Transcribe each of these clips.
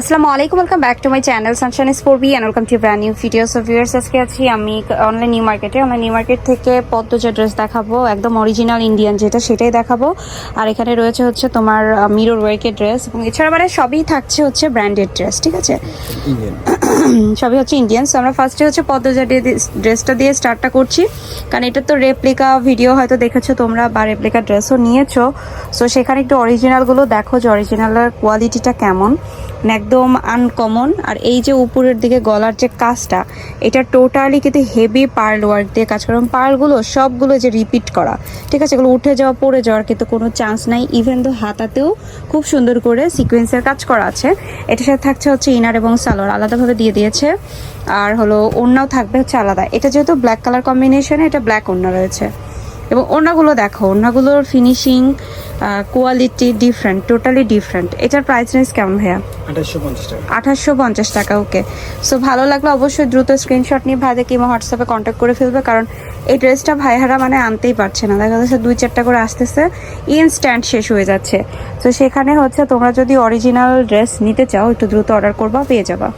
আসসালামু আলাইকুম welcome back to my channel সানশান is four B and welcome to brand new videos of viewers আজকে আছি আমি online new মার্কেটে অনলাইন নিউ মার্কেট থেকে পদ্মজা ড্রেস দেখাবো একদম অরিজিনাল ইন্ডিয়ান যেটা সেটাই দেখাবো। আর এখানে রয়েছে হচ্ছে তোমার মিরর ওয়ার্কের ড্রেস এবং এছাড়া মানে সবই থাকছে হচ্ছে ব্র্যান্ডেড ড্রেস ঠিক আছে? সবই হচ্ছে ইন্ডিয়ান সো আমরা ফার্স্টে হচ্ছে পদ্মজা ড্রেসটা দিয়ে স্টার্টটা করছি। কারণ এটা তো রেপ্লিকা ভিডিও হয়তো দেখেছ তোমরা বা রেপ্লিকা ড্রেসও নিয়েছো। সো সেখানে একটু অরিজিনালগুলো দেখো যে অরিজিনালের কোয়ালিটিটা কেমন। মানে একদম আনকমন আর এই যে উপরের দিকে গলার যে কাজটা, এটা টোটালি কিন্তু হেভি পার্ল ওয়ার্ক দিয়ে কাজ করা। পার্লগুলো সবগুলো যে রিপিট করা, ঠিক আছে? এগুলো উঠে যাওয়া, পড়ে যাওয়ার কিন্তু কোনো চান্স নাই। ইভেন তো হাতাতেও খুব সুন্দর করে সিকোয়েন্সের কাজ করা আছে। এটার সাথে থাকছে হচ্ছে ইনার এবং সালোয়ার আলাদাভাবে দিয়ে দিয়েছে। আর হলো ওড়নাও থাকবে হচ্ছে আলাদা। এটা যেহেতু ব্ল্যাক কালার কম্বিনেশনে এটা ব্ল্যাক ওড়না রয়েছে। এবং ওড়নাগুলো দেখো ওড়নাগুলোর finishing quality different totally different এটার প্রাইস রেঞ্জ কেমন ভাইয়া? আঠাশশো পঞ্চাশ টাকা। আঠাশশো পঞ্চাশ টাকা ওকে সো ভালো লাগলে অবশ্যই দ্রুত স্ক্রিনশট নিয়ে ভাইদের কিংবা হোয়াটসঅ্যাপে কন্ট্যাক্ট করে ফেলবে কারণ এই ড্রেসটা ভাইহারা মানে আনতেই পারছে না। দেখা যাচ্ছে দুই চারটা করে আসতেছে ইনস্ট্যান্ট শেষ হয়ে যাচ্ছে। তো সেখানে হচ্ছে তোমরা যদি অরিজিনাল ড্রেস নিতে চাও একটু দ্রুত অর্ডার করবা পেয়ে যাবা।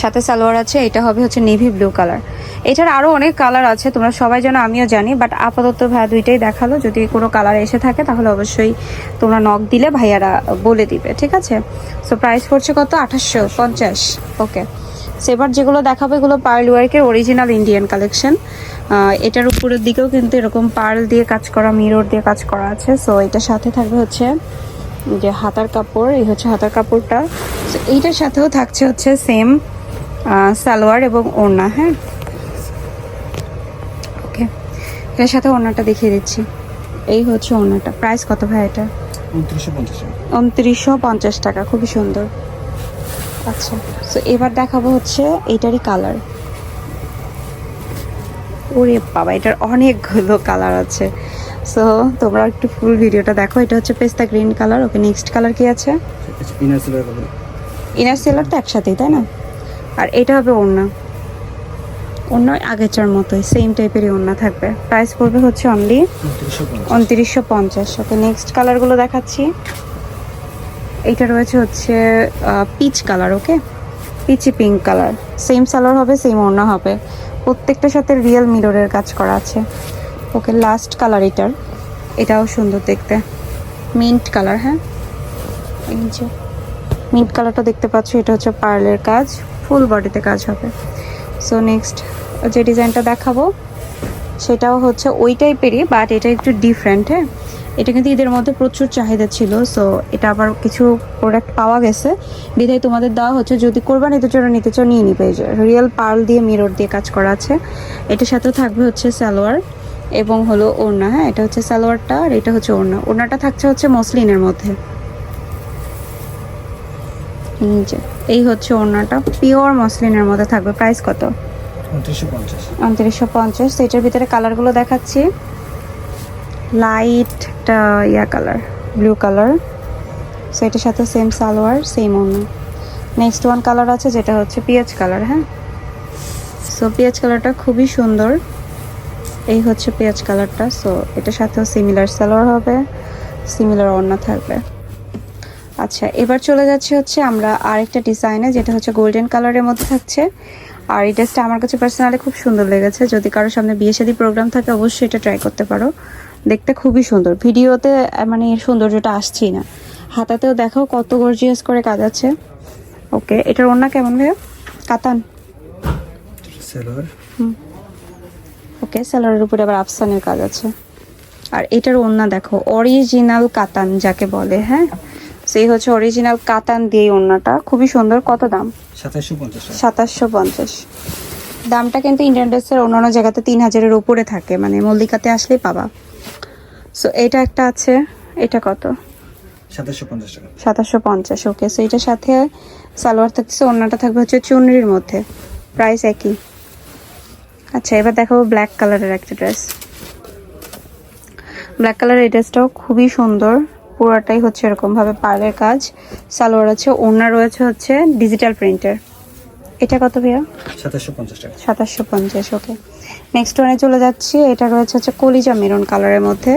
সাথে সালোয়ার আছে এটা হবে হচ্ছে নেভি ব্লু কালার এছাড়া আরও অনেক কালার আছে, তোমরা সবাই যেন আমিও জানি বাট আপাতত ভাইয়া দুইটাই দেখাল। যদি কোনো কালার এসে থাকে, তাহলে অবশ্যই তোমরা নখ দিলে ভাইয়ারা বলে দিবে, ঠিক আছে? সো প্রাইস পড়ছে কত? আঠাশশো পঞ্চাশ। ওকে সেবার যেগুলো দেখাবো, এগুলো পার্ল ওয়ার্কের অরিজিনাল ইন্ডিয়ান কালেকশন এটার উপরের দিকেও কিন্তু এরকম পার্ল দিয়ে কাজ করা মিরর দিয়ে কাজ করা আছে। সো এটার সাথে থাকবে হচ্ছে যে হাতার কাপড়, এই হচ্ছে হাতার কাপড়টা। এইটার সাথেও থাকছে হচ্ছে সেম সালোয়ার এবং ওড়না হ্যাঁ? ওকে। এর সাথে ওড়নাটা দেখিয়ে দিচ্ছি। এই হচ্ছে ওড়নাটা। প্রাইস কত ভাই এটা? উনত্রিশশো পঞ্চাশ টাকা। খুবই সুন্দর। আচ্ছা তো এবার দেখাবো হচ্ছে এইটারই কালার ওরে বাবা এটার অনেকগুলো কালার আছে। সো তোমরা একটু ফুল ভিডিওটা দেখো। এটা হচ্ছে পেস্তা green colour okay next colour কি আছে? ইনার সেলার তো একসাথেই তাই না? আর এটা হবে ওড়না। ওড়না আগেরটার মতোই সেম টাইপেরই ওড়না থাকবে। প্রাইস পড়বে হচ্ছে অনলি উনত্রিশশো পঞ্চাশ। ওকে নেক্সট কালারগুলো দেখাচ্ছি। এইটা রয়েছে হচ্ছে peach colour okay peachy pink colour same salwar হবে সেম ওড়না হবে। প্রত্যেকটার সাথে রিয়েল মিররের কাজ করা আছে। ওকে লাস্ট কালার এটার। এটাও সুন্দর দেখতে। মিন্ট কালার হ্যাঁ? মিন্ট কালারটা দেখতে পাচ্ছ, এটা হচ্ছে পার্লের কাজ। ফুল বডিতে কাজ হবে। সো নেক্সট যে ডিজাইনটা দেখাবো, সেটাও হচ্ছে ওই টাইপেরই বাট এটা একটু ডিফারেন্ট হ্যাঁ? এটা কিন্তু ঈদের মধ্যে প্রচুর চাহিদা ছিল সো এটা আবার কিছু প্রোডাক্ট পাওয়া গেছে। বিধায় তোমাদের দেওয়া হচ্ছে, যদি কোরবানিদের জন্য নিতে চাও, নিয়ে নিবে। রিয়েল পার্ল দিয়ে মিরর দিয়ে কাজ করা আছে। এটার সাথেও থাকবে হচ্ছে সালোয়ার এবং হলো ওড়না হ্যাঁ? এটা হচ্ছে সালোয়ারটা আর এটা হচ্ছে ওড়না। ওড়নাটা থাকছে হচ্ছে মসলিনের মধ্যে। এই যে, এই হচ্ছে ওড়নাটা। পিওর মসলিনের মধ্যে থাকবে। প্রাইস কত? উনত্রিশশো পঞ্চাশ। তো এটার ভিতরে কালারগুলো দেখাচ্ছি। লাইট একটা yeah colour blue colour so এটার সাথে সেম সালোয়ার সেম ওড়না। নেক্সট ওয়ান কালার আছে যেটা হচ্ছে পেঁয়াজ কালার হ্যাঁ? সো পেঁয়াজ কালারটা খুবই সুন্দর। এই হচ্ছে পেঁয়াজ কালারটা সো এটার সাথেও সিমিলার সালোয়ার হবে সিমিলার ওড়না থাকবে। আচ্ছা এবার চলে যাচ্ছে হচ্ছে আমরা আরেকটা ডিজাইনে যেটা হচ্ছে গোল্ডেন কালারের মধ্যে থাকছে। আর এই ড্রেসটা আমার কাছে পার্সোনালি খুব সুন্দর লেগেছে। যদি কারও সামনে বিয়ে শাদী প্রোগ্রাম থাকে অবশ্যই এটা ট্রাই করতে পারো। দেখতে খুবই সুন্দর। ভিডিওতে মানে এর সৌন্দর্যটা আসছেই না। হাতাতেও দেখো কত গর্জিয়াস করে কাজ আছে ওকে এটার ওড়না কেমন ভাইয়া? কাতান? ওকে স্যালোয়ারের উপরে আবার আফসানের কাজ আছে। আর এটার ওড়না দেখো অরিজিনাল কাতান যাকে বলে হ্যাঁ? সেই হচ্ছে অরিজিনাল কাতান দিয়ে ওড়নাটা। খুবই সুন্দর। কত দাম? সাতাশশো পঞ্চাশ দামটা কিন্তু ইন্ডিয়ান ড্রেসের অন্যান্য জায়গাতে তিন হাজারের উপরে থাকে। মানে মল্লিকাতে আসলেই পাবা। সো এটা একটা আছে। এটা কত? সাতাশশো পঞ্চাশ ওকে সো এটার সাথে সালোয়ার থাকছে অন্যটা থাকবে হচ্ছে চুনরির মধ্যে। প্রাইস একই। আচ্ছা এবার দেখাবো ব্ল্যাক কালারের একটা ড্রেস ব্ল্যাক কালারের এই ড্রেসটাও খুবই সুন্দর। পুরোটাই হচ্ছে এরকম ভাবে পার্লের কাজ। সালোয়ার আছে ওড়না রয়েছে হচ্ছে ডিজিটাল প্রিন্টের এটা কত ভাইয়া? সাতাশশো পঞ্চাশ টাকা। সাতাশশো পঞ্চাশ ওকে নেক্সট ওয়ানে চলে যাচ্ছি এটা রয়েছে হচ্ছে কলিজা মেরুন কালারের মধ্যে।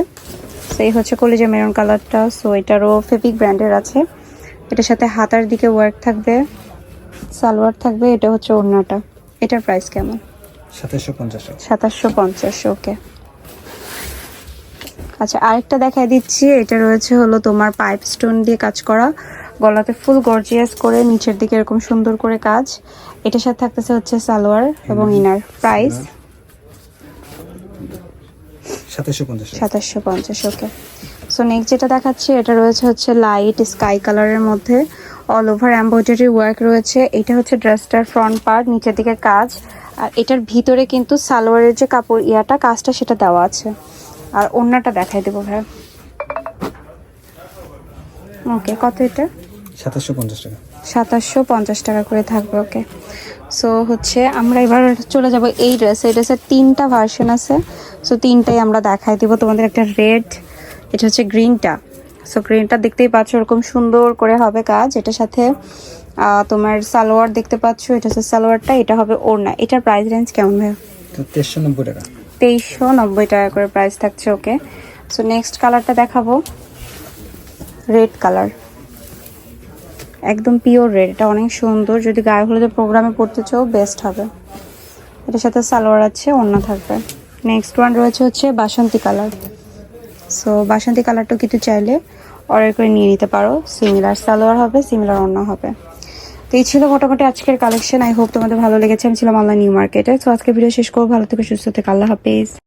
সেই হচ্ছে কলিজা মেরুন কালারটা সো এটারও ফেবিক ব্র্যান্ডের আছে। এটার সাথে হাতার দিকে ওয়ার্ক থাকবে সালোয়ার থাকবে এটা হচ্ছে ওড়নাটা। এটার প্রাইস কেমন? সাতাশশো পঞ্চাশ টাকা। সাতাশশো পঞ্চাশ ওকে আচ্ছা আরেকটা দেখাই দিচ্ছি। এটা রয়েছে হলো তোমার পাইপ স্টোন দিয়ে কাজ করা। গলাতে ফুল গর্জিয়াস করে নিচের দিকে এরকম সুন্দর করে কাজ। এটার সাথে থাকতেছে হচ্ছে সালোয়ার এবং ইনার প্রাইস সাতাশশো পঞ্চাশ ওকে। সো নেক্সট যেটা দেখাচ্ছি এটা রয়েছে হচ্ছে লাইট স্কাই কালারের মধ্যে। অল ওভার এম্ব্রয়ডারি ওয়ার্ক রয়েছে। এটা হচ্ছে ড্রেসটার ফ্রন্ট পার্ট নিচের দিকে কাজ। আর এটার ভিতরে কিন্তু সালোয়ারের যে কাপড় ইয়াটা কাজটা সেটা দেওয়া আছে। আর ওড়নাটা দেখাই দেবো ভাই। ওকে কত এটা? সাতাশশো পঞ্চাশ টাকা। সাতাশশো পঞ্চাশ টাকা করে থাকবে ওকে। সো হচ্ছে আমরা এবার চলে যাব এই ড্রেস এই ড্রেসের তিনটা ভার্সন আছে। সো তিনটাই আমরা দেখাই দিব। তোমাদের একটা রেড এটা হচ্ছে গ্রিনটা সো গ্রিনটা দেখতেই পাচ্ছ এরকম সুন্দর করে হবে কাজ। এটার সাথে তোমার সালোয়ার দেখতে পাচ্ছ। এটা হচ্ছে সালোয়ারটা এটা হবে ওড়না। এটার প্রাইস রেঞ্জ কেমন ভাই তো তেইশশো নব্বই টাকা। তেইশশো নব্বই টাকা করে প্রাইস থাকছে ওকে সো নেক্সট কালারটা দেখাবো। রেড কালার একদম পিওর রেড এটা অনেক সুন্দর। যদি গায়ে হলুদের প্রোগ্রামে পড়তে চাও বেস্ট হবে। এটার সাথে সালোয়ার আছে অন্য থাকবে। নেক্সট ওয়ান রয়েছে হচ্ছে বাসন্তী কালার সো বাসন্তী কালারটাও কিন্তু চাইলে অর্ডার করে নিয়ে নিতে পারো। সিমিলার সালোয়ার হবে সিমিলার অন্য হবে। তো এই ছিল মোটামুটি আজকের কালেকশন আই হোপ তোমাদের ভালো লেগেছে। আমি ছিলাম অনলাইন নিউ মার্কেটে তো আজকে ভিডিও শেষ করব। ভালো থেকে, সুস্থ থেকে। আল্লাহ হাফেজ।